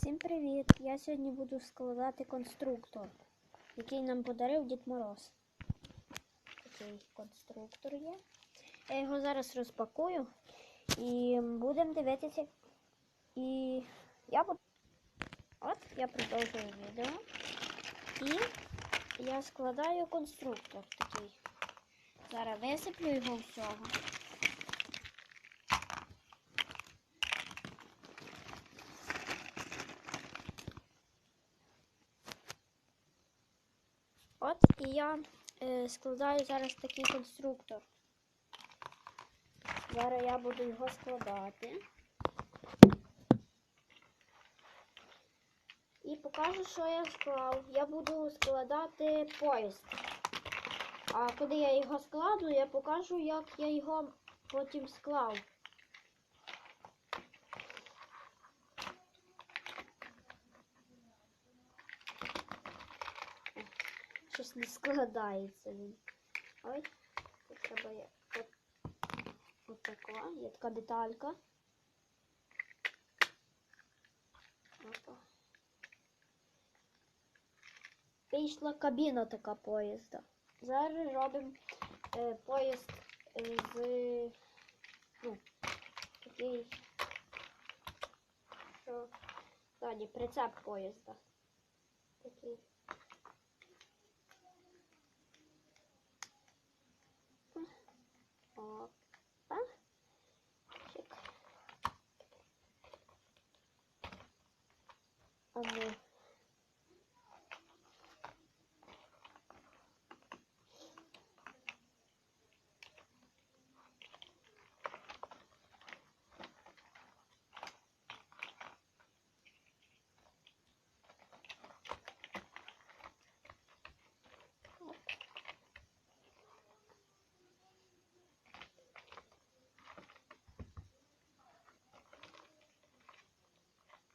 Всім привіт! Я сьогодні буду складати конструктор, який нам подарив Дід Мороз. Такий конструктор є. Я його зараз розпакую і будемо дивитися. І я буду. От, я продовжую відео. І я складаю конструктор такий. Зараз висиплю його всього. От і я е, складаю зараз такий конструктор. Зараз я буду його складати. І покажу, що я склав. Я буду складати поїзд. А коли я його складу, я покажу, як я його потім склав. Щось не складається він. Ой, тут треба є от, от така, є така деталька. Опа. Вийшла кабіна така поїзда. Зараз робимо е, поїзд е, з ну, такий, що далі прицеп поїзда. Такий. Опа. Чик. А ну.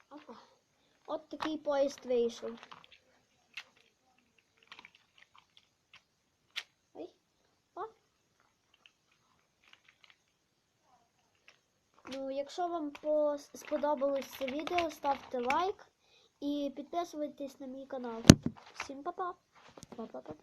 Опа. От такий поїзд вийшов. Ой. О. Ну, якщо вам сподобалось це відео, ставте лайк і підписуйтесь на мій канал. Всім па-па. Па-па-па-па.